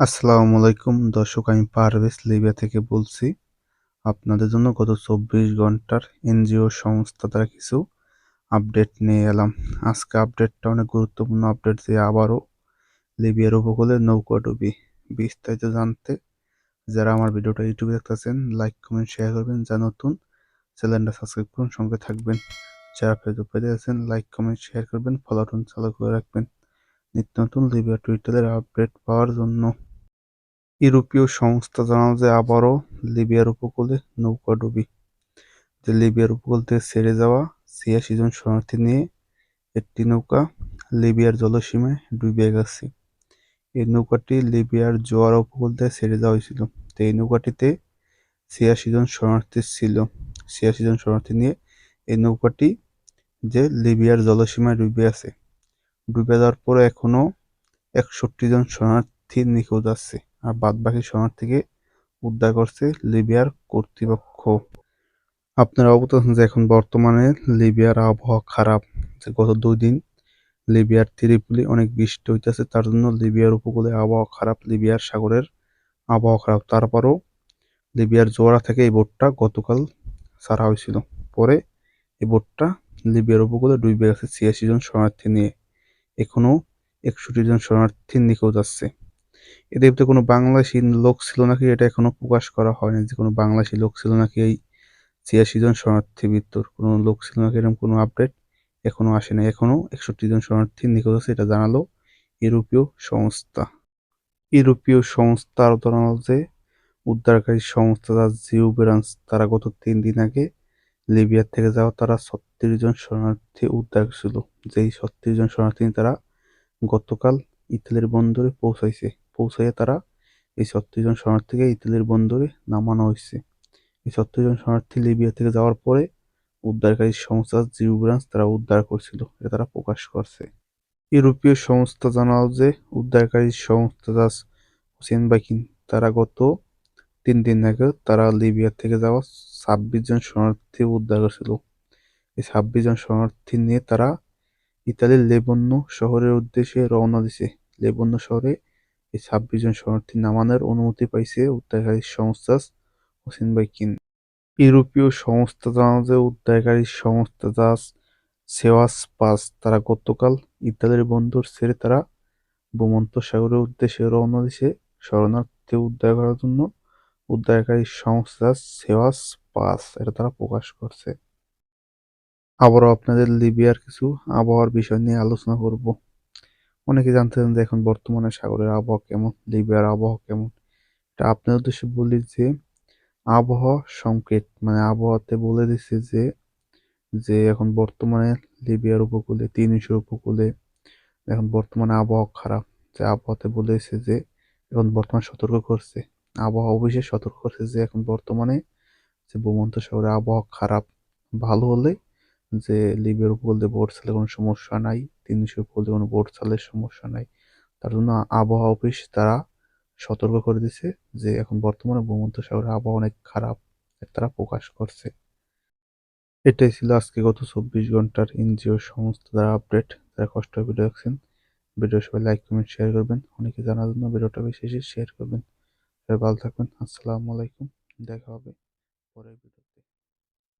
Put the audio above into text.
আসসালামু আলাইকুম। দর্শক, আমি পারভেজ লিবিয়া থেকে বলছি, আপনাদের জন্য গত চব্বিশ ঘণ্টার এনজিও সংস্থা দ্বারা কিছু আপডেট নিয়ে এলাম। আজকে আপডেটটা অনেক গুরুত্বপূর্ণ আপডেট যে আবারও লিবিয়ার উপকূলে নৌকা ডুবি। বিস্তারিত জানতে যারা আমার ভিডিওটা ইউটিউবে দেখতেছেন লাইক কমেন্ট শেয়ার করবেন। যা নতুন, চ্যানেলটা সাবস্ক্রাইব করুন, সঙ্গে থাকবেন। যারা ফেসবুক পেজে আছেন লাইক কমেন্ট শেয়ার করবেন। ফলোটন চালু করে রাখবেন। নিত্য নতুন লিবিয়া টুইটারের আপডেট পাওয়ার জন্য। ইউরোপীয় সংস্থা জানালো যে, আবারও লিবিয়ার উপকূলে নৌকা ডুবি। যে লিবিয়ার উপকূল থেকে ছেড়ে যাওয়া ছিয়াশি জন শরণার্থী নিয়ে একটি নৌকা লিবিয়ার জলসীমায় ডুবে গেছে। এই নৌকাটি লিবিয়ার জোয়ার উপকূল থেকে ছেড়ে যাওয়া হয়েছিল। তো এই নৌকাটিতে ছিয়াশি জন শরণার্থী ছিল। ছিয়াশি জন শরণার্থী নিয়ে এই নৌকাটি যে লিবিয়ার জলসীমায় ডুবে আছে ডুবে যাওয়ার পরে এখনও একষট্টি জন শরণার্থী নিখোঁজ আছে। আর বাদবাকি শরণার্থীকে উদ্ধার করছে লিবিয়ার কর্তৃপক্ষ। আপনারা অবগত আছেন যে এখন বর্তমানে লিবিয়ার আবহাওয়া খারাপ। যে গত দুই দিন লিবিয়ার ত্রিপুলি অনেক বৃষ্টি হইতেছে, তার জন্য লিবিয়ার উপকূলে আবহাওয়া খারাপ, লিবিয়ার সাগরের আবহাওয়া খারাপ। তারপরও লিবিয়ার জোয়ারা থেকে এই বোটটা গতকাল ছাড়া হয়েছিল। পরে এই বোটটা লিবিয়ার উপকূলে ডুবে গেছে ছিয়াশি জন শরণার্থী নিয়ে। এখনও একষট্টি জন শরণার্থী নিখোঁজ আছে। এদের ভিতরে কোনো বাংলাদেশি লোক ছিল নাকি? এটা এখনও প্রকাশ করা হয়নি যে কোনো বাংলাদেশি লোক ছিল নাকি এই ছিয়াশি জন শরণার্থী ভিতর কোনো লোক ছিল নাকি এরকম কোনো আপডেট এখনও আসে নাই। এখনও একষট্টি জন শরণার্থী নিখোঁজ আছে, এটা জানালো ইউরোপীয় সংস্থা। ইউরোপীয় সংস্থা জানালো যে উদ্ধারকারী সংস্থা জিও ব্রাঞ্চ তারা গত তিন দিন আগে লিবিয়ার থেকে যাওয়া, তারা ছত্রিশ জন শরণার্থী উদ্ধার ছিল। যেই ছত্রিশ জন শরণার্থী তারা গতকাল ইতালির বন্দরে পৌঁছাইছে। পৌঁছাইয়া তারা এই ছত্রিশ জন শরণার্থীকে ইতালির বন্দরে নামানো হয়েছে এই ছত্রিশ জন শরণার্থী লিবিয়া থেকে যাওয়ার পরে উদ্ধারকারী সংস্থা জিও ব্রাঞ্চ তারা উদ্ধার করছিল, এটা তারা প্রকাশ করছে। ইউরোপীয় সংস্থা জানাল যে উদ্ধারকারী সংস্থা দাস হোসেন বাইকিন তারা গত তিন দিন আগে তারা লিবিয়া থেকে যাওয়া ছাব্বিশ জন শরণার্থী উদ্ধার করেছিল। এই ছাব্বিশ জন শরণার্থী নিয়ে তারা ইতালির লেবন্য শহরের উদ্দেশ্যে রওনা দিছে। লেবন্য শহরে এই ছাব্বিশ জন শরণার্থী নামানোর অনুমতি পাইছে উদ্ধারকারী সংস্থা হোসেন বাইকিন ইউরোপীয় সংস্থা জানানো যে উদ্ধারকারী সংস্থা জাস সেওয়াস পাস তারা গতকাল ইতালির বন্দর ছেড়ে তারা ভূমন্ত সাগরের উদ্দেশ্যে রওনা দিছে। শরণার্থী উদ্ধার করার জন্য উদ্ধারকারী সংস্থা সেওয়াস পাস এটা তারা প্রকাশ করছে। আবারও আপনাদের লিবিয়ার কিছু আবহাওয়ার বিষয় নিয়ে আলোচনা করব। অনেকে জানতে চান যে এখন বর্তমানে সাগরের আবহাওয়া কেমন, লিবিয়ার আবহাওয়া কেমন? এটা আপনাদের উদ্দেশ্যে বলি যে, আবহাওয়া সংকেত মানে আবহাওয়াতে বলে দিচ্ছে যে যে এখন বর্তমানে লিবিয়ার উপকূলে তিনশোর উপকূলে এখন বর্তমানে আবহাওয়া খারাপ। যে আবহাওয়াতে বলে দিচ্ছে যে, এখন বর্তমানে সতর্ক করছে। আবহাওয়া অফিসে সতর্ক করছে যে, এখন বর্তমানে যে ভূমন্ত শহরে আবহাওয়া খারাপ, ভালো হলে যে লিবিয়ার উপকূল দিয়ে বোট চালে কোনো সমস্যা নাই তিনশো উপকূল দিয়ে কোনো বোট চালের সমস্যা নাই। তার জন্য আবহাওয়া অফিস তারা সতর্ক করে দিছে যে এখন বর্তমানে ভূমধ্য সাগরে আবহাওয়া অনেক খারাপ তারা প্রকাশ করছে। এটাই ছিল আজকে গত চব্বিশ ঘণ্টার এনজিও সংস্থা দ্বারা আপডেট। যারা কষ্ট ভিডিও দেখছেন, ভিডিও সবাই লাইক, কমেন্ট, শেয়ার করবেন। অনেকে জানার জন্য ভিডিওটা বেশি শেয়ার করবেন। সবাই ভালো থাকবেন। আসসালামু আলাইকুম। দেখা হবে পরের ভিডিও